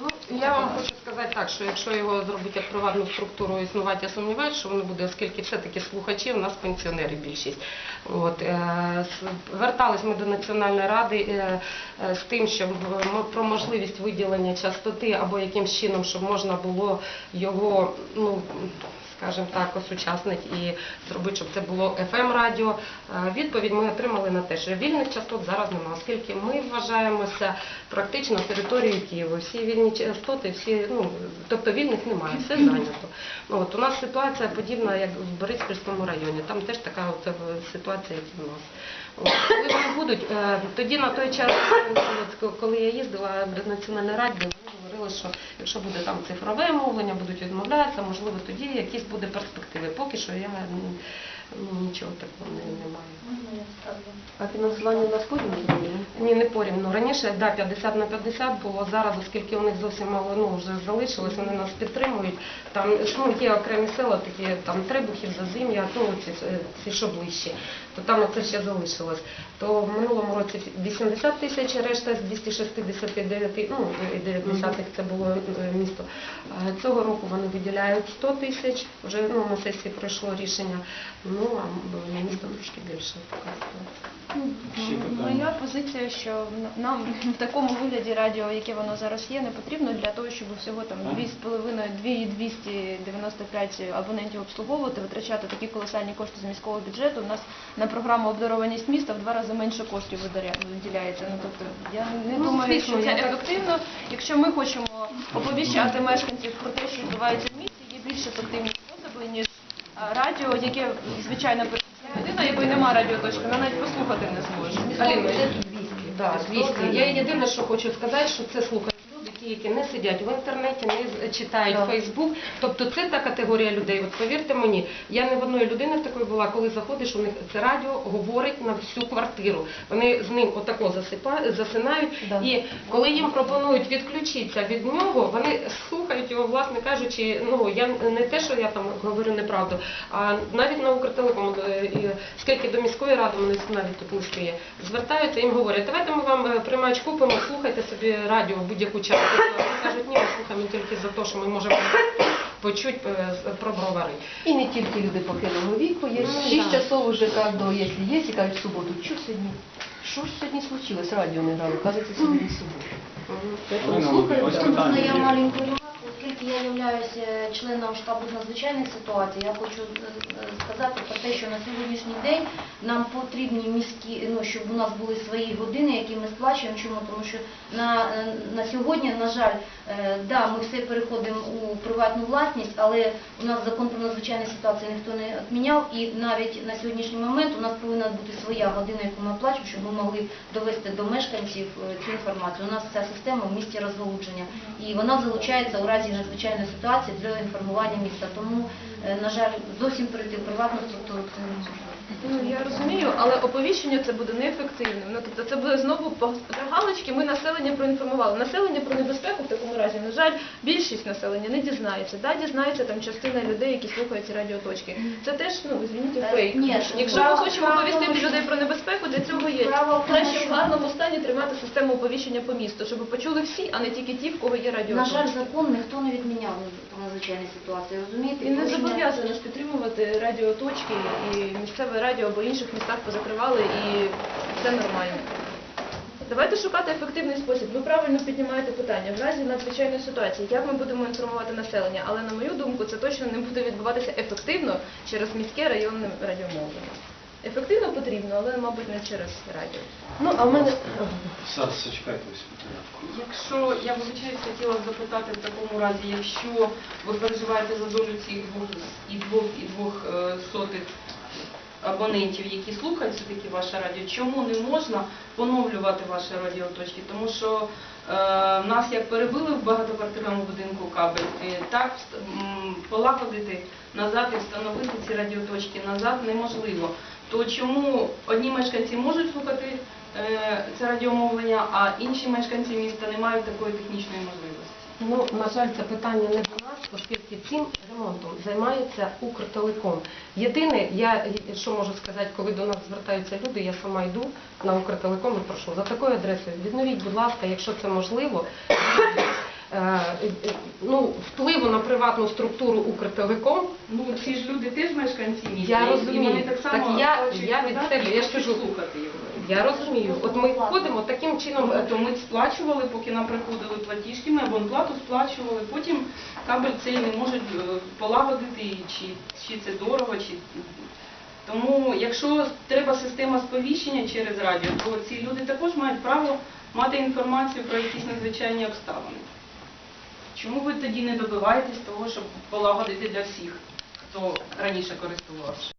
Ну, я вам хочу сказати так, що якщо його зробити як приватну структуру існувати, я сумніваюся, що воно буде, оскільки все-таки слухачі, у нас пенсіонери більшість. От, е, вертались ми до Національної ради е, е, з тим, щоб м- про можливість виділення частоти або якимсь чином, щоб можна було його, ну, скажімо так, осучаснити і зробити, щоб це було FM радіо. Е, Відповідь ми отримали на те, що вільних частот зараз немає, оскільки ми вважаємося практично територією Києва. Всі вільні частоти, всі, ну, тобто вільних немає, все зайнято. Ну, От, у нас ситуація подібна, як в Бориспільському районі. Там теж така от, е, ситуація, як і в нас. Коли вони будуть, е, тоді на той час, коли я їздила до Національної ради, вони говорили, що якщо буде там цифрове мовлення, будуть відмовлятися, можливо, тоді якісь буде перспективи. Поки що я ну, нічого такого не, не маю. Можна я ставлю? А фінансування у нас порівняно? Ні, не порівну. Раніше да, 50 на 50 було. Зараз, оскільки у них зовсім мало ну, вже залишилось, вони нас підтримують. Там ну, є окремі села, такі там Требухів, Зазим'я, ну, ці, ці що ближчі, то там це ще залишилось. То в минулому році 80 тисяч, решта з 269, ну, і 9 це було е, місто. Е, Цього року вони виділяють 100 тисяч, вже ну, на сесії пройшло рішення, ну, а місто трошки більше. Ситуація. Ще питання? Моя позиція, що нам в такому вигляді радіо, яке воно зараз є, не потрібно для того, щоб всього там 2,5-295 абонентів обслуговувати, витрачати такі колосальні кошти з міського бюджету. У нас на програму обдарованість міста в два рази менше коштів виділяється. Ну тобто я не Ну, думаю, що це ефективно. Якщо ми хочемо оповіщати мешканців про те, що відбувається в місті, є більш ефективні способи, ніж радіо, яке звичайно людина, якої немає радіоточки, вона навіть послухати не зможе. Аліна, Да, 200. Я єдине, що хочу сказати, що це слухають люди, ті, які не сидять в інтернеті, не читають Так. Фейсбук. Тобто це та категорія людей. От повірте мені, я не в одної людини такої була, коли заходиш, у них це радіо говорить на всю квартиру. Вони з ним отако засипають, засинають. Да. І коли їм пропонують відключитися від нього, вони слухають його, власне кажучи, ну я не те, що я там говорю неправду, а навіть на Укртелеком, е, скільки до міської ради вони навіть тут листи є, звертаються їм говорять, давайте ми вам е, приймач купимо, слухайте собі радіо в будь-яку часу. Вони кажуть, ні, ми слухаємо тільки за те, що ми можемо почути е, про бровари. І не тільки люди похилого віку, є Ну, 6 часов уже кожного, якщо є, і кажуть в суботу, що сьогодні? Що ж сьогодні случилось? Радіо не грало, кажеться, сьогодні не субота. Можна я є. маленьку ремарку, оскільки я являюся членом штабу з надзвичайних ситуацій, я хочу е, е, сказати про те, що на сьогоднішній день нам потрібні міські, ну щоб у нас були свої години, які ми сплачуємо. Чому? Тому що на, е, на сьогодні, на жаль, е, да, ми все переходимо у приватну власність, але у нас закон про надзвичайні ситуації ніхто не відміняв, і навіть на сьогоднішній момент у нас повинна бути своя година, яку ми оплачуємо, щоб ми могли довести до мешканців е, цю інформацію. У нас ця система в місті розгалудження, і вона залучається у разі надзвичайної ситуації для інформування міста. Тому, е, на жаль, зовсім перейти в приватну структуру це неможливо. Ну я розумію, але оповіщення це буде неефективним. Ну тобто це буде знову по галочки. Ми населення проінформували. Населення про небезпеку в такому разі, на жаль, більшість населення не дізнається. Да, дізнається там частина людей, які слухають ці радіоточки. Це теж ну звініть Е, фейк. ні, Якщо ми хочемо оповістити людей про небезпеку, для цього є краще в гарному стані тримати систему оповіщення по місту, щоб почули всі, а не тільки ті, в кого є радіоточки. На жаль, закон ніхто не відміняв надзвичайні ситуації. Розумієте? Він не Порушення- зобов'язаний підтримувати радіоточки і місцеве радіо або інших містах позакривали і все нормально. Давайте шукати ефективний спосіб. Ви правильно піднімаєте питання. В разі надзвичайної ситуації, як ми будемо інформувати населення, але на мою думку, це точно не буде відбуватися ефективно через міське районне радіомовлення. Ефективно потрібно, але, мабуть, не через радіо. Ну, а в мене... Зараз зачекайте ось. Якщо я вибачаюсь, хотіла запитати в такому разі, якщо ви переживаєте за долю цих двох і двох і двох е, сотих абонентів, які слухають все таки ваше радіо, чому не можна поновлювати ваші радіоточки? Тому що е, нас як перебили в багатоквартирному будинку кабель, е, так м, полагодити назад і встановити ці радіоточки назад неможливо. То чому одні мешканці можуть слухати е, це радіомовлення, а інші мешканці міста не мають такої технічної можливості? Ну, на жаль, це питання не до нас, оскільки цим ремонтом займається Укртелеком. Єдине, я що можу сказати, коли до нас звертаються люди, я сама йду на Укртелеком і прошу за такою адресою. Відновіть, будь ласка, якщо це можливо. Е, е, ну, впливу на приватну структуру Укртелеком. Ну ці ж люди теж мешканці міста. Я розумію. І вони так само Так я- я від себе, я ж кажу, слухати його. Я розумію. От ми входимо таким чином. е, Тобто ми сплачували, поки нам приходили платіжки, ми абонплату сплачували, потім кабель цей не можуть е, полагодити, чи, чи це дорого, чи... Тому якщо треба система сповіщення через радіо, то ці люди також мають право мати інформацію про якісь надзвичайні обставини. Чому ви тоді не добиваєтесь того, щоб полагодити для всіх, хто раніше користувався?